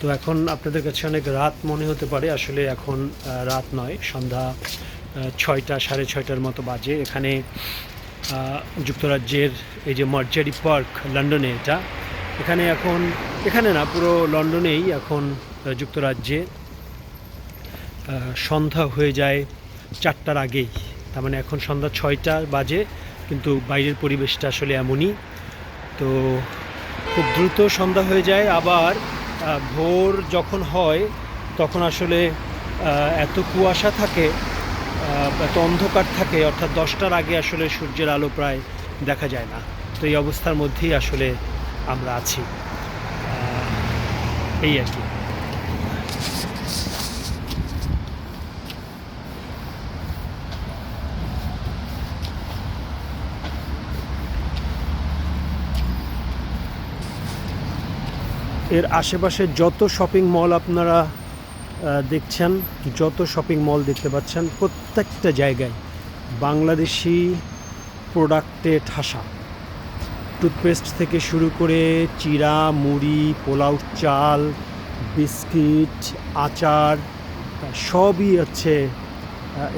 তো এখন আপনাদের কাছে অনেক রাত মনে হতে পারে, আসলে এখন রাত নয়, সন্ধ্যা ছয়টা, সাড়ে ছয়টার মতো বাজে। এখানে যুক্তরাজ্যের এই যে মার্জারি পার্ক লন্ডনে এটা, এখানে এখন, এখানে না, পুরো লন্ডনেই এখন যুক্তরাজ্যে সন্ধ্যা হয়ে যায় চারটার আগেই। তার মানে এখন সন্ধ্যা ছয়টা বাজে, কিন্তু বাইরের পরিবেশটা আসলে এমনই। তো খুব দ্রুত সন্ধ্যা হয়ে যায়, আবার ভোর যখন হয়, তখন আসলে এত কুয়াশা থাকে এত অন্ধকার থাকে, অর্থাৎ দশটার আগে আসলে সূর্যের আলো প্রায় দেখা যায় না। তো এই অবস্থার মধ্যেই আসলে আমরা আছি। এই আর কি। এর আশেপাশে যত শপিং মল আপনারা দেখছেন, যত শপিং মল দেখতে পাচ্ছেন, প্রত্যেকটা জায়গায় বাংলাদেশি প্রোডাক্টে ঠাসা। টুথপেস্ট থেকে শুরু করে চিরা, মুড়ি, পোলাও চাল, বিস্কিট, আচার, সবই হচ্ছে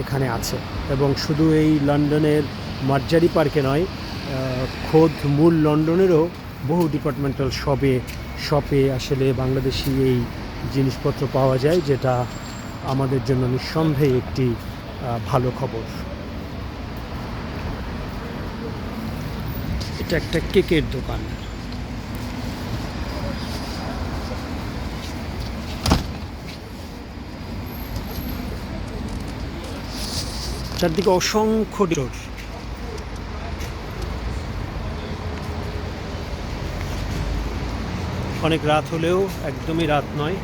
এখানে আছে। এবং শুধু এই লন্ডনের মার্জারি পার্কে নয় খোদ মূল লন্ডনেরও বহু ডিপার্টমেন্টাল শপে শপে আসলে বাংলাদেশি এই জিনিসপত্র পাওয়া যায়, যেটা আমাদের জন্য নিঃসন্দেহে একটি ভালো খবর। এটা একটা কেকের দোকান। চারদিকে অসংখ্য ডোর অনেক রাত হলেও একদমই রাত নয়।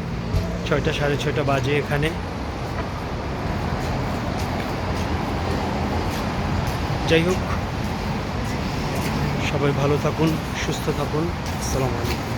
ছয়টা, সাড়ে ছয়টা বাজে এখানে। যাই হোক, সবাই ভালো থাকুন, সুস্থ থাকুন। আসসালামু আলাইকুম।